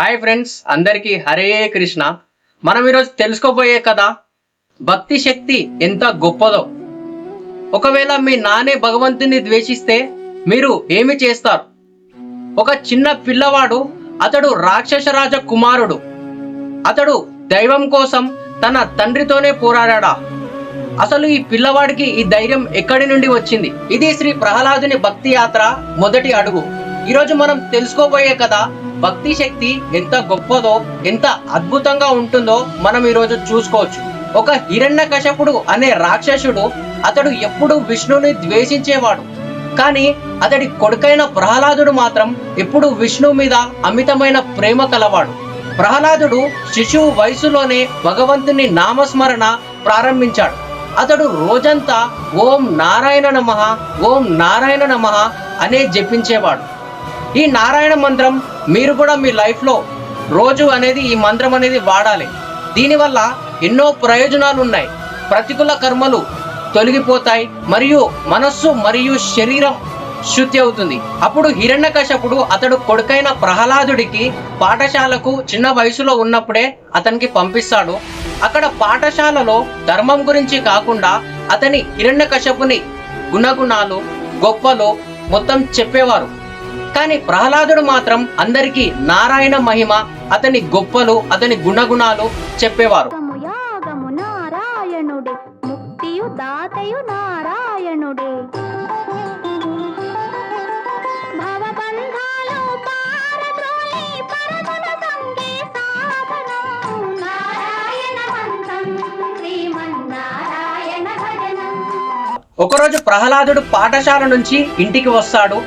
Hi friends అందరికీ హరే కృష్ణ. మనం ఈరోజు తెలుసుకోబోయే కదా భక్తి శక్తి ఎంత గొప్పదో. ఒకవేళ మీ నానే భగవంతుని ద్వేషిస్తే మీరు ఏమి చేస్తారు? ఒక చిన్న పిల్లవాడు అతడు రాక్షసరాజ కుమారుడు. అతడు దైవం కోసం తన తండ్రితోనే పోరాడా అసలు ఈ పిల్లవాడికి ఈ ధైర్యం ఎక్కడి నుండి వచ్చింది? ఇది శ్రీ ప్రహ్లాదుని భక్తి యాత్ర మొదటి అడుగు. ఈరోజు మనం తెలుసుకోబోయే కదా భక్తి శక్తి ఎంత గొప్పదో ఎంత అద్భుతంగా ఉంటుందో మనం ఈరోజు చూసుకోవచ్చు. ఒక హిరణ్య కశపుడు అనే రాక్షసుడు అతడు ఎప్పుడు విష్ణుని ద్వేషించేవాడు. కానీ అతడి కొడుకైన ప్రహ్లాదుడు మాత్రం ఎప్పుడు విష్ణు మీద అమితమైన ప్రేమ కలవాడు. ప్రహ్లాదుడు శిశువు వయసులోనే భగవంతుని నామస్మరణ ప్రారంభించాడు. అతడు రోజంతా ఓం నారాయణ నమః ఓం నారాయణ నమః అనే జపించేవాడు. ఈ నారాయణ మంత్రం మీరు కూడా మీ లైఫ్లో రోజు అనేది ఈ మంత్రం అనేది వాడాలి. దీనివల్ల ఎన్నో ప్రయోజనాలు ఉన్నాయి. ప్రతికూల కర్మలు తొలగిపోతాయి. మరియు మనస్సు మరియు శరీరం శుద్ధి అవుతుంది. అప్పుడు హిరణ్యకశపుడు అతడు కొడుకైన ప్రహ్లాదుడికి పాఠశాలకు చిన్న వయసులో ఉన్నప్పుడే అతనికి పంపిస్తాడు. అక్కడ పాఠశాలలో ధర్మం గురించి కాకుండా అతని హిరణ్యకశపుని గుణగుణాలు గొప్పలు మొత్తం చెప్పేవారు. కానీ ప్రహ్లాదుడు మాత్రం అందరికీ నారాయణ మహిమ అతని గొప్పలు అతని గుణగుణాలు చెప్పేవారు. ఒకరోజు ప్రహ్లాదుడు పాఠశాల నుంచి ఇంటికి వస్తాడు.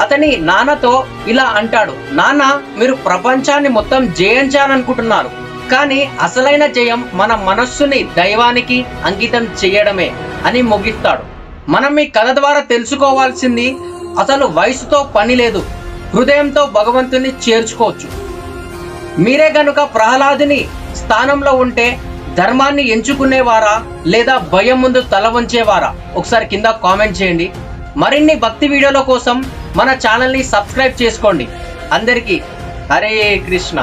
అతని నాన్నతో ఇలా అంటాడు నాన్న మీరు ప్రపంచాన్ని మొత్తం జయించాలనుకుంటున్నారు కానీ అసలైన జయం మన మనస్సుని దైవానికి అంకితం చేయడమే అని ముగిస్తాడు మనం ఈ కథ ద్వారా తెలుసుకోవాల్సింది అసలు వయసుతో పని లేదు హృదయంతో భగవంతుని చేర్చుకోవచ్చు. మీరే గనుక ప్రహ్లాదుని స్థానంలో ఉంటే ధర్మాన్ని ఎంచుకునేవారా లేదా భయం ముందు తల వంచేవారా? ఒకసారి కింద కామెంట్ చేయండి. మరిన్ని భక్తి వీడియోల కోసం మన ఛానల్ని సబ్స్క్రైబ్ చేసుకోండి. అందరికీ హరే కృష్ణ.